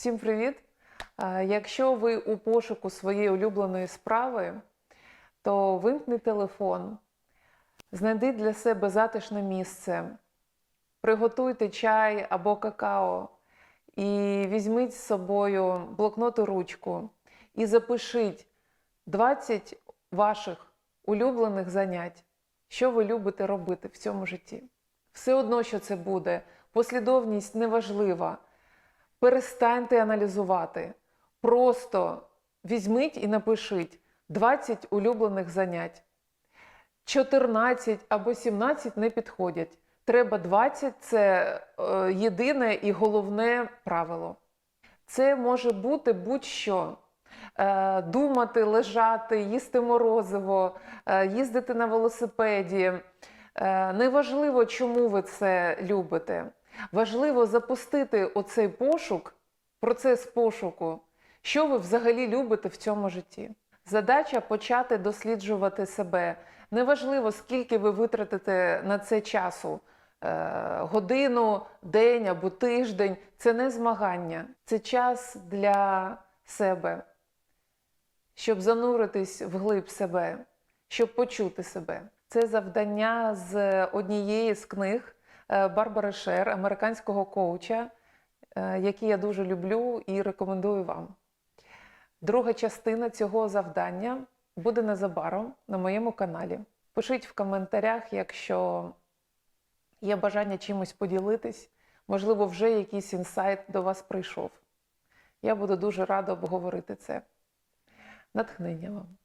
Всім привіт! Е, Якщо ви у пошуку своєї улюбленої справи, то вимкни телефон, знайди для себе затишне місце, приготуйте чай або какао і візьміть з собою блокнот і ручку і запишіть 20 ваших улюблених занять, що ви любите робити в цьому житті. Все одно, що це буде, послідовність неважлива. Перестаньте аналізувати. Просто візьміть і напишіть 20 улюблених занять. 14 або 17 не підходять. Треба 20 це е, єдине і головне правило. Це може бути будь-що. Е, думати, лежати, їсти морозиво, е, їздити на велосипеді. Е, неважливо, чому ви це любите. Важливо запустити оцей пошук, процес пошуку, що ви взагалі любите в цьому житті. Задача почати досліджувати себе. Неважливо, скільки ви витратите на це часу. Е, годину, день або тиждень це не змагання, це час для себе, щоб зануритись вглиб себе, щоб почути себе. Це завдання з однієї з книг е, Барбари Шер, американського коуча, е, який я дуже люблю і рекомендую вам. Друга частина цього завдання буде незабаром на моєму каналі. Пишіть в коментарях, якщо є бажання чимось поділитись, можливо, вже якийсь інсайт до вас прийшов. Я буду дуже рада обговорити це. Натхнення вам!